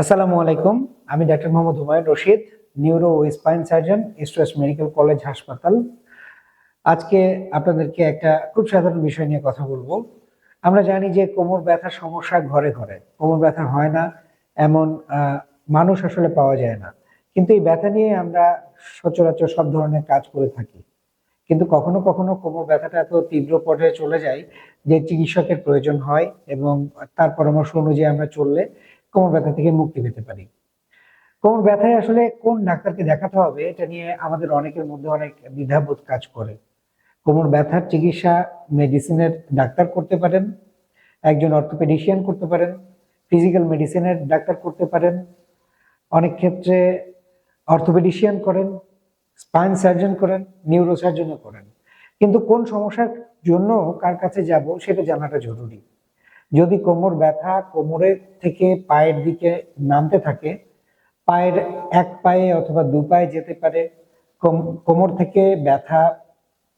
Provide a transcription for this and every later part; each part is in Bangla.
আসসালামু আলাইকুম। আমি doctor Mohammad Humayun Rashid neuro spine surgeon east west medical college হাসপাতাল। আজকে আপনাদেরকে একটা খুব সাধারণ বিষয় নিয়ে কথা বলব। আমরা জানি যে কোমর ব্যথার সমস্যা ঘরে ঘরে। কোমর ব্যথা হয় না, এমন মানুষ আসলে পাওয়া যায় না। কিন্তু এই ব্যথা নিয়ে আমরা সচরাচর সব ধরনের কাজ করে থাকি। কিন্তু কখনো কখনো কোমর ব্যথাটা এত তীব্র পর্যায়ে চলে যায় যে চিকিৎসকের প্রয়োজন হয় এবং তার পরামর্শ অনুযায়ী আমরা চললে কোমর ব্যথা থেকে মুক্তি পেতে পারি। কোমর ব্যথায় আসলে কোন ডাক্তারকে দেখাতে হবে, এটা নিয়ে আমাদের অনেকের মধ্যে অনেক দ্বিধাবোধ কাজ করে। কোমর ব্যথার চিকিৎসা মেডিসিনের ডাক্তার করতে পারেন, একজন অর্থোপেডিশিয়ান করতে পারেন, ফিজিক্যাল মেডিসিনের ডাক্তার করতে পারেন, অনেক ক্ষেত্রে অর্থোপেডিশিয়ান করেন, স্পাইন সার্জন করেন নিউরো সার্জনও করেন। কিন্তু কোন সমস্যার জন্য কার কাছে যাব সেটা জানাটা জরুরি। যদি কোমর ব্যথা কোমরের থেকে পায়ের দিকে নামতে থাকে, পায়ের এক পায়ে অথবা দু পায়ে যেতে পারে, কোম- কোমর থেকে ব্যথা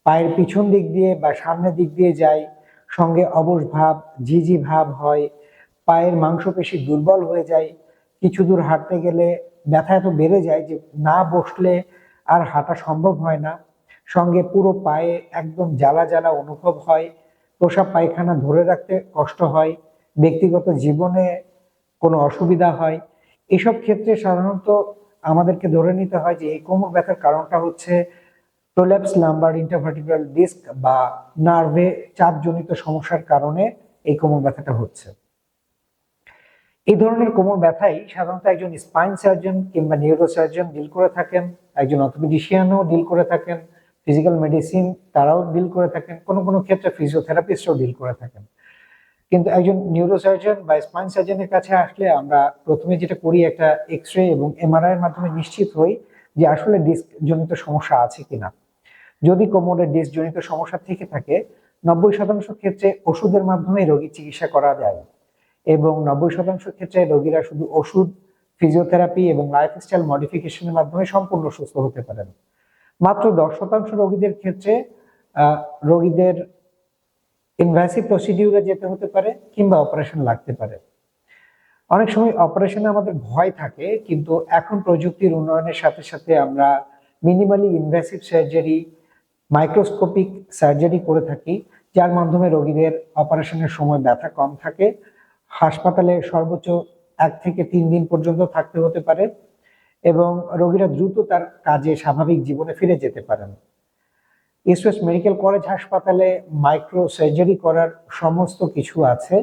পায়ের পিছন দিক দিয়ে বা সামনের দিক দিয়ে যায়, সঙ্গে অবশ ভাব, ঝিঝি ভাব হয়, পায়ের মাংসপেশি দুর্বল হয়ে যায়, কিছু দূর হাঁটতে গেলে ব্যথা এত বেড়ে যায় যে না বসলে আর হাঁটা সম্ভব হয় না। সঙ্গে পুরো পায়ে একদম জ্বালা জ্বালা অনুভব হয় প্রসাব পায়খানা ধরে রাখতে কষ্ট হয়, ব্যক্তিগত জীবনে কোনো অসুবিধা হয়। এসব ক্ষেত্রে সাধারণত আমাদেরকে ধরে নিতে হয় যে এই কোমর ব্যথার কারণটা হচ্ছে প্রোল্যাপস লাম্বার, ইন্টারভার্টিব্রাল ডিস্ক বা নার্ভে চাপজনিত সমস্যার কারণে এই কোমর ব্যথাটা হচ্ছে। এই ধরনের কোমর ব্যথাই সাধারণত একজন স্পাইন সার্জন কিংবা নিউরো সার্জন ডিল করে থাকেন, একজন অর্থোপেডিশিয়ানও ডিল করে থাকেন। ফিজিক্যাল মেডিসিন তারাও ডিল করে থাকেন, কোনো কোনো ক্ষেত্রে ফিজিওথেরাপিস্টও ডিল করে থাকেন। কিন্তু একজন নিউরোসার্জন বা স্পাইন সার্জনের কাছে আসলে আমরা প্রথমে যেটা করি, একটা এক্স রে এবং এমআরআই এর মাধ্যমে নিশ্চিত হই যে আসলে ডিস্ক জনিত সমস্যা আছে কিনা। যদি কোমরের ডিস্ক জনিত সমস্যা থেকে থাকে, নব্বই শতাংশ ক্ষেত্রে ওষুধের মাধ্যমে রোগীর চিকিৎসা করা যায় এবং নব্বই শতাংশ ক্ষেত্রে রোগীরা শুধু ওষুধ ফিজিওথেরাপি এবং লাইফস্টাইল মডিফিকেশনের মাধ্যমে সম্পূর্ণ সুস্থ হতে পারেন। মাত্র দশ শতাংশ রোগীদের ক্ষেত্রে রোগীদের ইনভ্যাসিভ প্রসিডিউরে যেতে হতে পারে কিংবা অপারেশন লাগতে পারে। অনেক সময় অপারেশনে আমাদের ভয় থাকে, কিন্তু এখন প্রযুক্তির উন্নয়নের সাথে সাথে আমরা minimally invasive surgery microscopic surgery করে থাকি, যার মাধ্যমে রোগীদের অপারেশনের সময় ব্যথা কম থাকে। হাসপাতালে সর্বোচ্চ এক থেকে তিন দিন পর্যন্ত থাকতে হতে পারে। এবং রোগীরা দ্রুত তার কাজে স্বাভাবিক জীবনে ফিরে যেতে পারেন। ওয়েস্ট মেডিকেল কলেজ হাসপাতালে মাইক্রো সার্জারি করার সমস্ত কিছু আছে।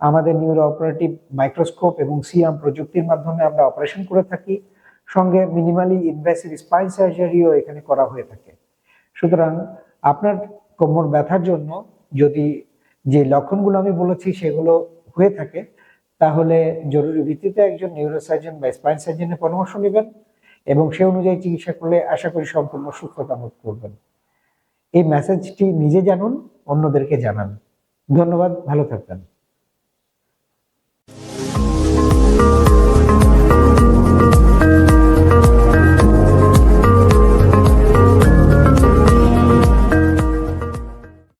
আমাদের নিউরো অপারেটিভ মাইক্রোস্কোপ এবং সিয়াম প্রযুক্তির মাধ্যমে আমরা অপারেশন করে থাকি। সঙ্গে মিনিমালি ইনভেসিভ স্পাইন সার্জারিও এখানে করা হয়ে থাকে। সুতরাং আপনার কোমর ব্যথার জন্য যদি যে লক্ষণগুলো আমি বলেছি সেগুলো হয়ে থাকে তাহলে জরুরি ভিত্তিতে একজন নিউরোসার্জন বা স্পাইন সার্জনের পরামর্শ নেবেন এবং সে অনুযায়ী চিকিৎসা করলে আশা করি সম্পূর্ণ সুস্থতা বোধ করবেন। এই মেসেজটি নিজে জানুন, অন্যদেরকে জানান। ধন্যবাদ, ভালো থাকবেন।